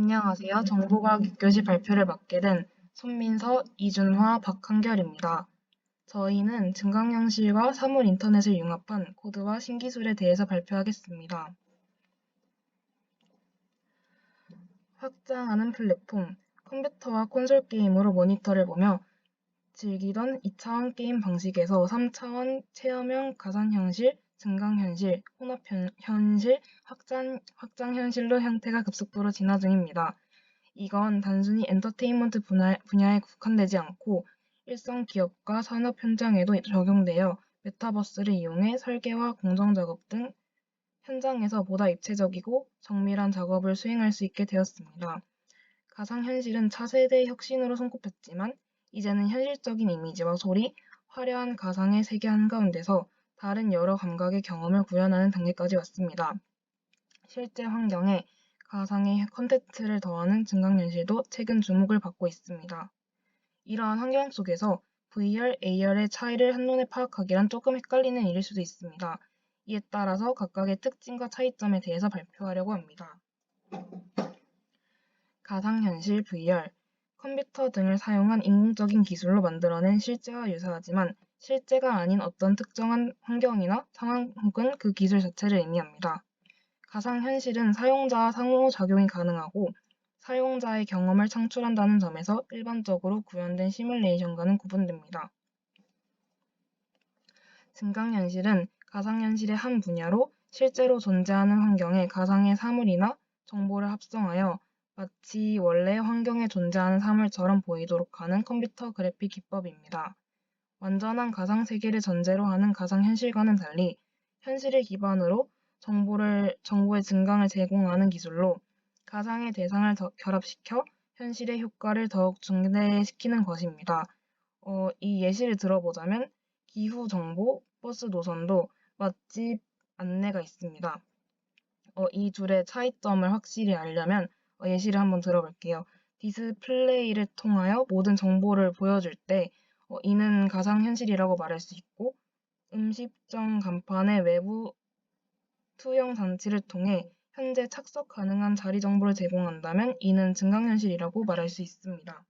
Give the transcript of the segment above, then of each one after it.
안녕하세요. 정보과학 6교시 발표를 맡게 된 손민서, 이준화, 박한결입니다. 저희는 증강현실과 사물 인터넷을 융합한 코드와 신기술에 대해서 발표하겠습니다. 확장하는 플랫폼, 컴퓨터와 콘솔 게임으로 모니터를 보며 즐기던 2차원 게임 방식에서 3차원 체험형 가상현실, 증강현실, 혼합현실, 확장, 확장현실로 형태가 급속도로 진화 중입니다. 이건 단순히 엔터테인먼트 분야, 분야에 국한되지 않고 일선 기업과 산업 현장에도 적용되어 메타버스를 이용해 설계와 공정 작업 등 현장에서 보다 입체적이고 정밀한 작업을 수행할 수 있게 되었습니다. 가상현실은 차세대 혁신으로 손꼽혔지만 이제는 현실적인 이미지와 소리, 화려한 가상의 세계 한가운데서 다른 여러 감각의 경험을 구현하는 단계까지 왔습니다. 실제 환경에 가상의 컨텐츠를 더하는 증강현실도 최근 주목을 받고 있습니다. 이러한 환경 속에서 VR, AR의 차이를 한눈에 파악하기란 조금 헷갈리는 일일 수도 있습니다. 이에 따라서 각각의 특징과 차이점에 대해서 발표하려고 합니다. 가상현실 VR, 컴퓨터 등을 사용한 인공적인 기술로 만들어낸 실제와 유사하지만 실제가 아닌 어떤 특정한 환경이나 상황 혹은 그 기술 자체를 의미합니다. 가상현실은 사용자와 상호작용이 가능하고 사용자의 경험을 창출한다는 점에서 일반적으로 구현된 시뮬레이션과는 구분됩니다. 증강현실은 가상현실의 한 분야로 실제로 존재하는 환경에 가상의 사물이나 정보를 합성하여 마치 원래 환경에 존재하는 사물처럼 보이도록 하는 컴퓨터 그래픽 기법입니다. 완전한 가상 세계를 전제로 하는 가상현실과는 달리 현실을 기반으로 정보를, 정보의 증강을 제공하는 기술로 가상의 대상을 더 결합시켜 현실의 효과를 더욱 증대시키는 것입니다. 어, 이 예시를 들어보자면 기후 정보, 버스 노선도 맛집 안내가 있습니다. 어, 이 둘의 차이점을 확실히 알려면 어, 예시를 한번 들어볼게요. 디스플레이를 통하여 모든 정보를 보여줄 때 어, 이는 가상현실이라고 말할 수 있고 음식점 간판의 외부 투영 장치를 통해 현재 착석 가능한 자리 정보를 제공한다면 이는 증강현실이라고 말할 수 있습니다.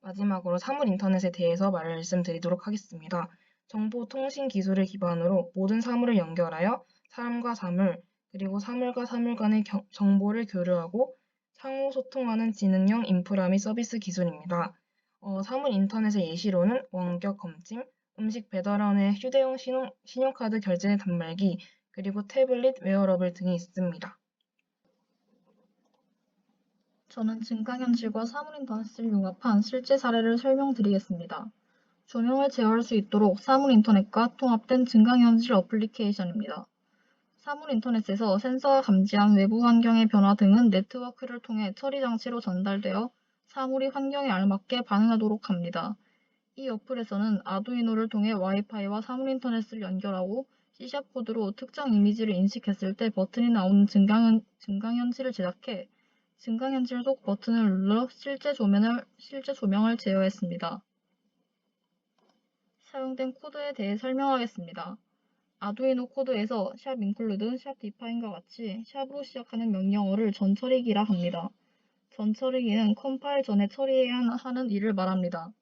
마지막으로 사물 인터넷에 대해서 말씀드리도록 하겠습니다. 정보 통신 기술을 기반으로 모든 사물을 연결하여 사람과 사물, 그리고 사물과 사물 간의 겨, 정보를 교류하고 상호 소통하는 지능형 인프라 및 서비스 기술입니다. 어, 사물 인터넷의 예시로는 원격 검침, 음식 배달원의 휴대용 신용, 신용카드 결제 단말기, 그리고 태블릿, 웨어러블 등이 있습니다. 저는 증강현실과 사물인터넷을 융합한 실제 사례를 설명드리겠습니다. 조명을 제어할 수 있도록 사물인터넷과 통합된 증강현실 어플리케이션입니다. 사물인터넷에서 센서가 감지한 외부 환경의 변화 등은 네트워크를 통해 처리 장치로 전달되어 사물이 환경에 알맞게 반응하도록 합니다. 이 어플에서는 아두이노를 통해 와이파이와 사물 인터넷을 연결하고 C샵 코드로 특정 이미지를 인식했을 때 버튼이 나오는 증강현, 증강현실을 제작해 증강현실 속 버튼을 눌러 실제 조명을, 실제 조명을 제어했습니다. 사용된 코드에 대해 설명하겠습니다. 아두이노 코드에서 샵 include, 샵 define과 같이 샵으로 시작하는 명령어를 전처리기라 합니다. 전처리기는 컴파일 전에 처리해야 하는 일을 말합니다.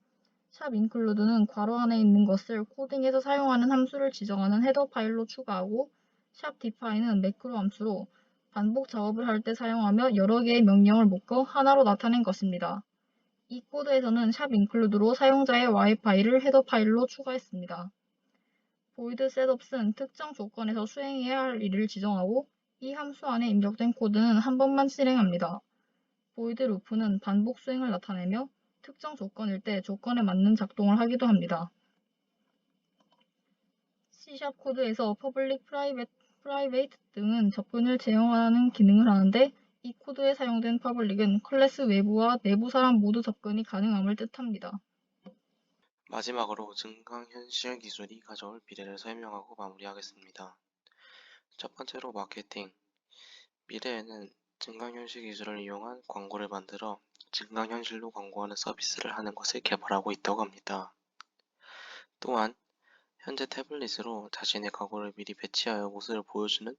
샵 include는 괄호 안에 있는 것을 코딩에서 사용하는 함수를 지정하는 헤더 파일로 추가하고 샵 define은 매크로 함수로 반복 작업을 할 때 사용하며 여러 개의 명령을 묶어 하나로 나타낸 것입니다. 이 코드에서는 샵 include로 사용자의 와이파이를 헤더 파일로 추가했습니다. void setups는 특정 조건에서 수행해야 할 일을 지정하고 이 함수 안에 입력된 코드는 한 번만 실행합니다. Loop는 반복 수행을 나타내며 특정 조건일 때 조건에 맞는 작동을 하기도 합니다. C샵 코드에서 public, private, private 등은 접근을 제어하는 기능을 하는데 이 코드에 사용된 public은 클래스 외부와 내부 사람 모두 접근이 가능함을 뜻합니다. 마지막으로 증강현실 기술이 가져올 미래를 설명하고 마무리하겠습니다. 첫 번째로 마케팅. 미래에는 증강현실 기술을 이용한 광고를 만들어 증강현실로 광고하는 서비스를 하는 것을 개발하고 있다고 합니다. 또한 현재 태블릿으로 자신의 과거를 미리 배치하여 모습을 보여주는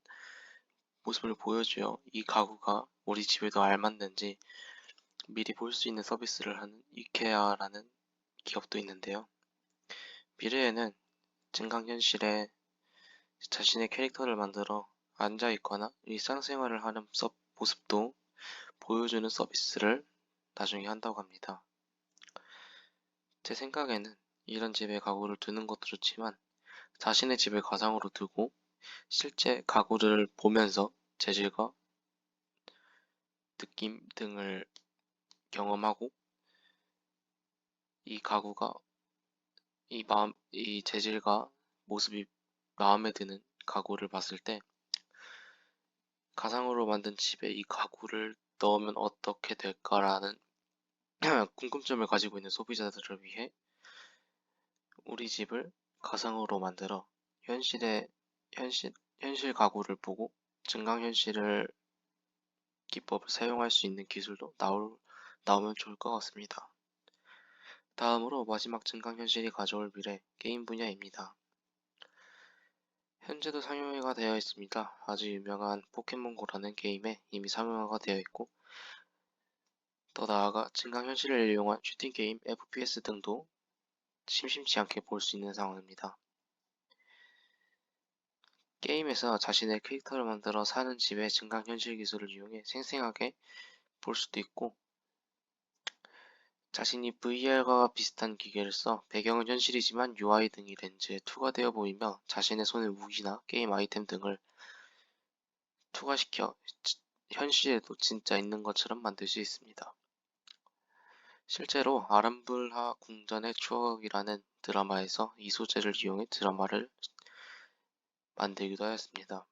모습을 보여주어 이 가구가 우리 집에도 알맞는지 미리 볼 수 있는 서비스를 하는 이케아라는 기업도 있는데요. 미래에는 증강현실에 자신의 캐릭터를 만들어 앉아 있거나 일상생활을 하는 서- 모습도 보여주는 서비스를 나중에 한다고 합니다. 제 생각에는 이런 집에 가구를 두는 것도 좋지만 자신의 집을 가상으로 두고 실제 가구를 보면서 재질과 느낌 등을 경험하고 이 가구가 이 마음, 이 재질과 모습이 마음에 드는 가구를 봤을 때 가상으로 만든 집에 이 가구를 넣으면 어떻게 될까라는 궁금점을 가지고 있는 소비자들을 위해 우리 집을 가상으로 만들어 현실의 현실 현실 가구를 보고 증강 현실을 기법을 사용할 수 있는 기술도 나올 나오면 좋을 것 같습니다. 다음으로 마지막 증강현실이 가져올 미래 게임 분야입니다. 현재도 상용화가 되어 있습니다. 아주 유명한 포켓몬고라는 게임에 이미 상용화가 되어 있고 더 나아가 증강현실을 이용한 슈팅 게임, FPS 등도 심심치 않게 볼 수 있는 상황입니다. 게임에서 자신의 캐릭터를 만들어 사는 집의 증강현실 기술을 이용해 생생하게 볼 수도 있고 자신이 VR과 비슷한 기계를 써 배경은 현실이지만 UI 등이 렌즈에 투과되어 보이며 자신의 손에 무기나 게임 아이템 등을 투과시켜 지- 현실에도 진짜 있는 것처럼 만들 수 있습니다. 실제로 아람불하 궁전의 추억이라는 드라마에서 이 소재를 이용해 드라마를 만들기도 하였습니다.